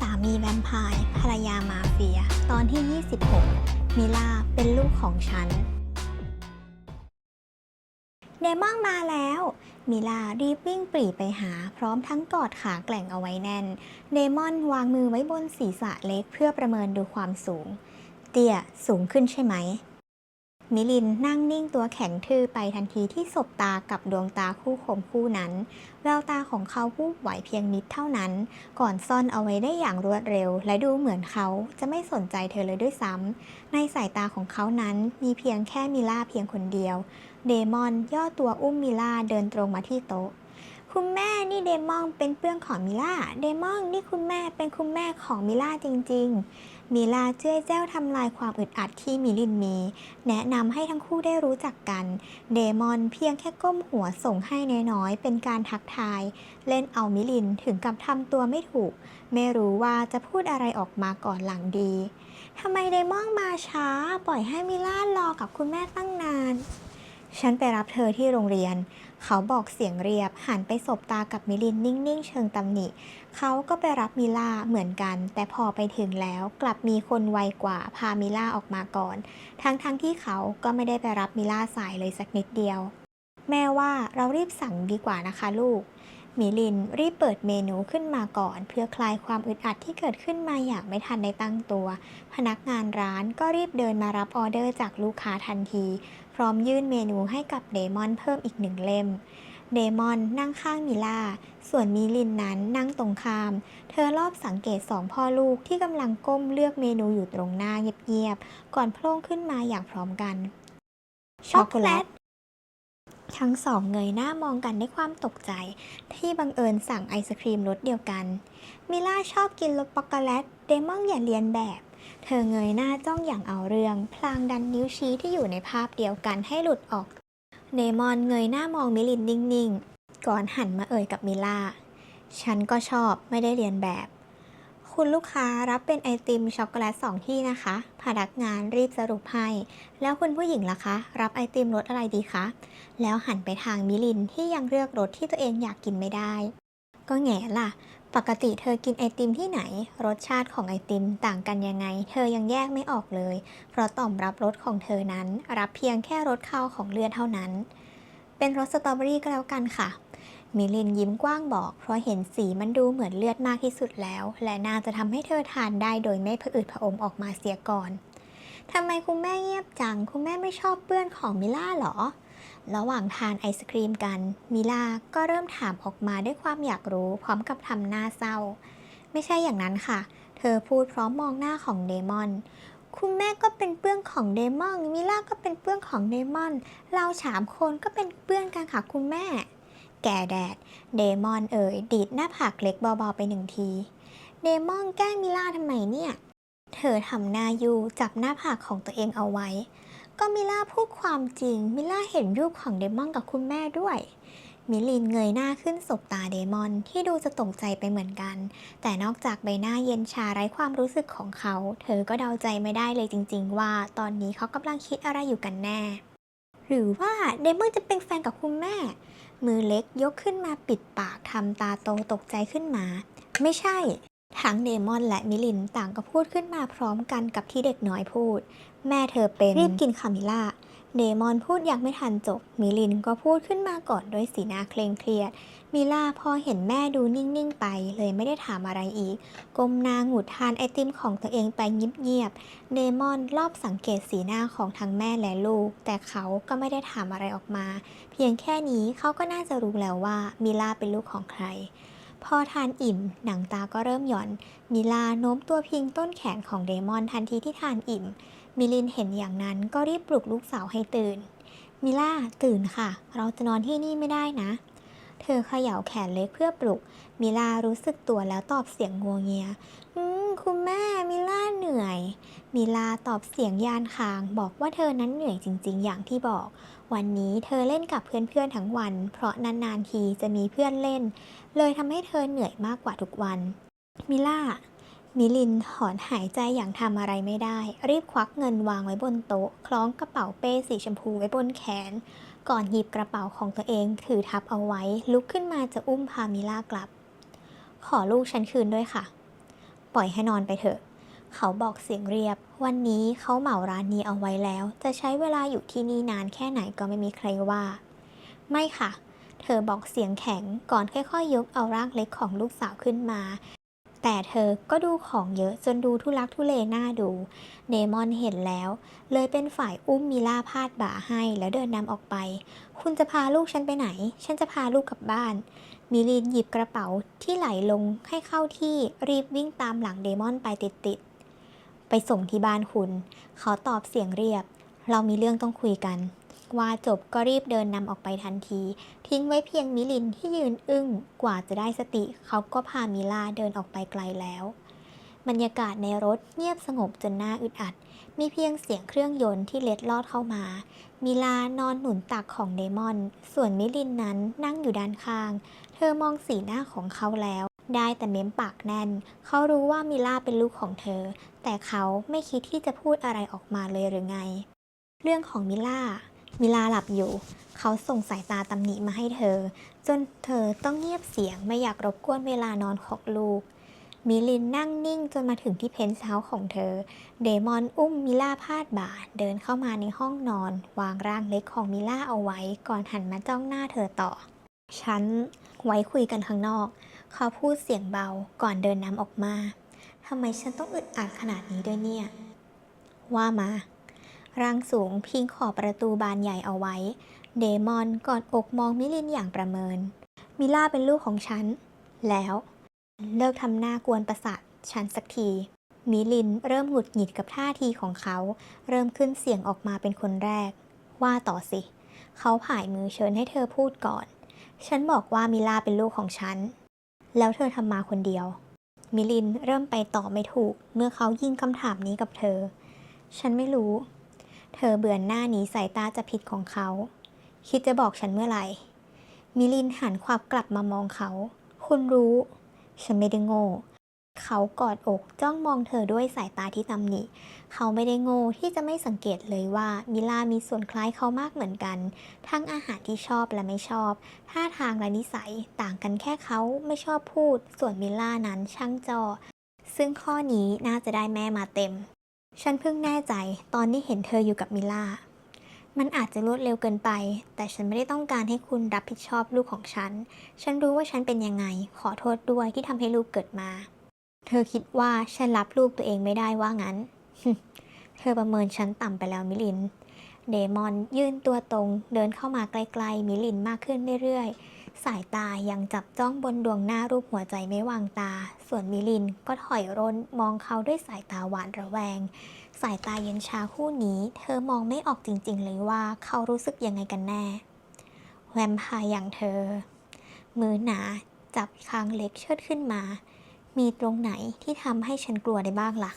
สามีแวมไพร์ภรรยามาเฟีย ตอนที่ 26 มิลาเป็นลูกของฉัน เดมอนมาแล้ว มิลารีบวิ่งปรีไปหา พร้อมทั้งกอดขาแกล่งเอาไว้แน่น เดมอนวางมือไว้บนศีรษะเล็กเพื่อประเมินดูความสูง เตี้ยสูงขึ้นใช่ไหม มิลินนั่งนิ่งตัวแข็งทื่อไปทันทีที่สบตากับดวงตาคู่คมคู่นั้น แววตาของเขาวูบไหวเพียงนิดเท่านั้น ก่อนซ่อนเอาไว้ได้อย่างรวดเร็ว และดูเหมือนเขาจะไม่สนใจเธอเลยด้วยซ้ำในสายตาของเขานั้นมีเพียงแค่มิล่าเพียงคนเดียว เดมอนย่อตัวอุ้มมิล่าเดินตรงมาที่โต๊ะ คุณแม่นี่เดมอนเป็นเพื่อนของมิล่าเดมอนนี่คุณแม่เป็นคุณแม่ของมิล่าจริง ๆ มิล่าเจ้ยแจ้วทำลายความอึดอัดที่มิลินมี แนะนำให้ทั้งคู่ได้รู้จักกัน เดมอนเพียงแค่ก้มหัวส่งให้น้อยๆ เป็นการทักทาย เล่นเอามิลินถึงกับทำตัวไม่ถูก ไม่รู้ว่าจะพูดอะไรออกมาก่อนหลังดีทำไมเดมอนมาช้า ปล่อยให้มิล่ารอกับคุณแม่ตั้งนาน ฉันไปรับเธอที่โรงเรียน เขาบอกเสียงเรียบ หันไปสบตากับมิลินนิ่งๆ เชิงตำหนิ เขาก็ไปรับมิล่าเหมือนกัน แต่พอไปถึงแล้วกลับมีคนไวกว่าพามิล่าออกมาก่อน ทั้งๆทที่เขาก็ไม่ได้ไปรับมิล่าสายเลยสักนิดเดียว แม่ว่าเรารีบสั่งดีกว่านะคะลูก มิลินรีบเปิดเมนูขึ้นมาก่อน เพื่อคลายความอึดอัดที่เกิดขึ้นมาอย่างไม่ทันได้ตั้งตัว พนักงานร้านก็รีบเดินมารับออเดอร์จากลูกค้าทันที พร้อมยื่นเมนูให้กับเดมอนเพิ่มอีกหนึ่งเล่มเดมอนนั่งข้างมิล่า ส่วนมิลินนั้นนั่งตรงข้าม เธอรอบสังเกตสองพ่อลูกที่กำลังก้มเลือกเมนูอยู่ตรงหน้าเงียบๆ ก่อนโผล่ขึ้นมาอย่างพร้อมกัน ช็อกโกแลต ทั้งสองเงยหน้ามองกันด้วยความตกใจ ที่บังเอิญสั่งไอศครีมรสเดียวกัน มิล่าชอบกินรสช็อกโกแลต เดมอนอย่าเรียนแบบ เธอเงยหน้าจ้องอย่างเอาเรื่อง พลางดันนิ้วชี้ที่อยู่ในภาพเดียวกันให้หลุดออก เดมอนเงยหน้ามองมิลินนิ่งๆ ก่อนหันมาเอ่ยกับมิล่า ฉันก็ชอบไม่ได้เรียนแบบ คุณลูกค้ารับเป็นไอติมช็อกโกแลตสองที่นะคะพนักงานรีบสรุปให้ แล้วคุณผู้หญิงล่ะคะ รับไอติมรสอะไรดีคะ แล้วหันไปทางมิลินที่ยังเลือกรสที่ตัวเองอยากกินไม่ได้ ก็แง่ล่ะ ปกติเธอกินไอติมที่ไหน รสชาติของไอติมต่างกันยังไง เธอยังแยกไม่ออกเลย เพราะต่อมรับรสของเธอนั้น รับเพียงแค่รสข้าวของเลือดเท่านั้น เป็นรสสตรอเบอรี่ก็แล้วกันค่ะ มิลินยิ้มกว้างบอก เพราะเห็นสีมันดูเหมือนเลือดมากที่สุดแล้ว และน่าจะทำให้เธอทานได้โดยไม่ผะอืดผะอมออกมาเสียก่อนทำไมคุณแม่เงียบจัง คุณแม่ไม่ชอบเปื้อนของมิล่าหรอ ระหว่างทานไอศครีมกัน มิลาก็เริ่มถามออกมาด้วยความอยากรู้ พร้อมกับทำหน้าเศร้า ไม่ใช่อย่างนั้นค่ะ เธอพูดพร้อมมองหน้าของเดมอน คุณแม่ก็เป็นเปื้อนของเดมอน มิลาก็เป็นเปื้อนของเดมอน เราสามคนก็เป็นเปื้อนกันค่ะคุณแม่ แก่แดด เดมอนเอ่ยดีดหน้าผากเล็กเบาๆไปหนึ่งที เดมอนแกล้งมิล่าทำไมเนี่ย เธอทำหน้ายูจับหน้าผากของตัวเองเอาไว้ ก็มิล่าพูดความจริง มิล่าเห็นรูปของเดมอนกับคุณแม่ด้วย มิลินเงยหน้าขึ้นสบตาเดมอนที่ดูจะตกใจไปเหมือนกัน แต่นอกจากใบหน้าเย็นชาไร้ความรู้สึกของเขา เธอก็เดาใจไม่ได้เลยจริง ๆ ว่า ตอนนี้เขากำลังคิดอะไรอยู่กันแน่ หรือว่าเดมอนจะเป็นแฟนกับคุณแม่ มือเล็กยกขึ้นมาปิดปากทำตาโตตกใจขึ้นมา ไม่ใช่ ทั้งเดมอนและมิลินต่างก็พูดขึ้นมาพร้อมกันกับที่เด็กน้อยพูด แม่เธอเป็นรีบกินคามิล่า เดมอนพูดยังไม่ทันจบ มิลินก็พูดขึ้นมาก่อนด้วยสีหน้าเคร่งเครียด มิล่าพอเห็นแม่ดูนิ่ง ๆ ไป เลยไม่ได้ถามอะไรอีก ก้มหน้าหงุดทานไอติมของตัวเองไปเงียบ ๆ เดมอนรอบสังเกตสีหน้าของทั้งแม่และลูก แต่เขาก็ไม่ได้ถามอะไรออกมา เพียงแค่นี้เขาก็น่าจะรู้แล้วว่ามิล่าเป็นลูกของใครพอทานอิ่ม หนังตาก็เริ่มหย่อน มิลาโน้มตัวพิงต้นแขนของเดมอนทันทีที่ทานอิ่ม มิลินเห็นอย่างนั้นก็รีบปลุกลูกสาวให้ตื่น มิล่าตื่นค่ะ เราจะนอนที่นี่ไม่ได้นะ เธอเขย่าแขนเล็กเพื่อปลุก มิลารู้สึกตัวแล้วตอบเสียงงัวเงีย อืมคุณแม่มิล่าเหนื่อย มิลาตอบเสียงยานคาง บอกว่าเธอนั้นเหนื่อยจริง ๆ อย่างที่บอก วันนี้เธอเล่นกับเพื่อนๆทั้งวัน เพราะนานๆทีจะมีเพื่อนเล่น เลยทำให้เธอเหนื่อยมากกว่าทุกวัน มิล่า มิลินถอนหายใจอย่างทำอะไรไม่ได้ รีบควักเงินวางไว้บนโต๊ะ คล้องกระเป๋าเป้สีชมพูไว้บนแขน ก่อนหยิบกระเป๋าของตัวเองถือทับเอาไว้ ลุกขึ้นมาจะอุ้มพามิล่ากลับ ขอลูกฉันคืนด้วยค่ะ ปล่อยให้นอนไปเถอะ เขาบอกเสียงเรียบ วันนี้เขาเหมาร้านนี้เอาไว้แล้ว จะใช้เวลาอยู่ที่นี่นานแค่ไหนก็ไม่มีใครว่า ไม่ค่ะ เธอบอกเสียงแข็งก่อนค่อยๆยกเอาร่างเล็กของลูกสาวขึ้นมา แต่เธอก็ดูของเยอะจนดูทุลักทุเลหน่าดู เนมอนเห็นแล้ว เลยเป็นฝ่ายอุ้มมิล่าพาดบ่าให้แล้วเดินนำออกไป คุณจะพาลูกฉันไปไหน ฉันจะพาลูกกลับบ้าน มิลินหยิบกระเป๋าที่ไหลลงให้เข้าที่รีบวิ่งตามหลังเดมอนไปติดๆไปส่งที่บ้านคุณ เขาตอบเสียงเรียบ เรามีเรื่องต้องคุยกัน ว่าจบก็รีบเดินนำออกไปทันที ทิ้งไว้เพียงมิลินที่ยืนอึ้งกว่าจะได้สติ เขาก็พามิลาเดินออกไปไกลแล้ว บรรยากาศในรถเงียบสงบจนน่าอึดอัด มีเพียงเสียงเครื่องยนต์ที่เล็ดลอดเข้ามา มิลานอนหนุนตักของเดมอน ส่วนมิลินนั้นนั่งอยู่ด้านข้าง เธอมองสีหน้าของเขาแล้ว ได้แต่เม้มปากแน่น เขารู้ว่ามิลาเป็นลูกของเธอ แต่เขาไม่คิดที่จะพูดอะไรออกมาเลยหรือไง เรื่องของมิลา มิลาหลับอยู่ เขาส่งสายตาตำหนิมาให้เธอ จนเธอต้องเงียบเสียงไม่อยากรบกวนเวลานอนของลูก มิลินนั่งนิ่งจนมาถึงที่เพนท์เฮาส์ของเธอ เดมอนอุ้มมิล่าพาดบ่าเดินเข้ามาในห้องนอน วางร่างเล็กของมิล่าเอาไว้ ก่อนหันมาจ้องหน้าเธอต่อ ฉันไว้คุยกันข้างนอก เขาพูดเสียงเบาก่อนเดินนำออกมาทำไมฉันต้องอึดอัดขนาดนี้ด้วยเนี่ย ว่ามา ร่างสูงพิงขอบประตูบานใหญ่เอาไว้ เดมอนกอดอกมองมิลินอย่างประเมิน มิล่าเป็นลูกของฉัน แล้ว เลิกทำหน้ากวนประสาทฉันสักที มิลินเริ่มหงุดหงิดกับท่าทีของเขา เริ่มขึ้นเสียงออกมาเป็นคนแรก ว่าต่อสิ เขาผายมือเชิญให้เธอพูดก่อน ฉันบอกว่ามิล่าเป็นลูกของฉัน แล้วเธอทำมาคนเดียวมิลินเริ่มไปต่อไม่ถูก เมื่อเขายิงคำถามนี้กับเธอ ฉันไม่รู้ เธอเบือนหน้าหนีสายตาจะผิดของเขา คิดจะบอกฉันเมื่อไหร่ มิลินหันควับกลับมามองเขา คุณรู้ ฉันไม่ได้โง่ เขากอดอกจ้องมองเธอด้วยสายตาที่ตำหนิ เขาไม่ได้โง่ที่จะไม่สังเกตเลยว่ามิลามีส่วนคล้ายเขามากเหมือนกัน ทั้งอาหารที่ชอบและไม่ชอบท่าทางและนิสัยต่างกันแค่เขาไม่ชอบพูด ส่วนมิลานั้นช่างจอซึ่งข้อนี้น่าจะได้แม่มาเต็ม ฉันเพิ่งแน่ใจตอนที่เห็นเธออยู่กับมิล่า มันอาจจะรวดเร็วเกินไป แต่ฉันไม่ได้ต้องการให้คุณรับผิดชอบลูกของฉัน ฉันรู้ว่าฉันเป็นยังไง ขอโทษด้วยที่ทำให้ลูกเกิดมา เธอคิดว่าฉันรับลูกตัวเองไม่ได้ว่างั้น เธอประเมินฉันต่ำไปแล้วมิลิน เดมอนยื่นตัวตรง เดินเข้ามาใกล้ๆมิลินมากขึ้นเรื่อยๆ สายตายังจับจ้องบนดวงหน้ารูปหัวใจไม่วางตา ส่วนมิลินก็ถอยร่นมองเขาด้วยสายตาหวานระแวง สายตาเย็นชาคู่นี้ เธอมองไม่ออกจริงๆเลยว่าเขารู้สึกยังไงกันแน่ แวมพร์อย่างเธอ มือหนาจับคางเล็กเชิดขึ้นมา มีตรงไหนที่ทำให้ฉันกลัวได้บ้างล่ะ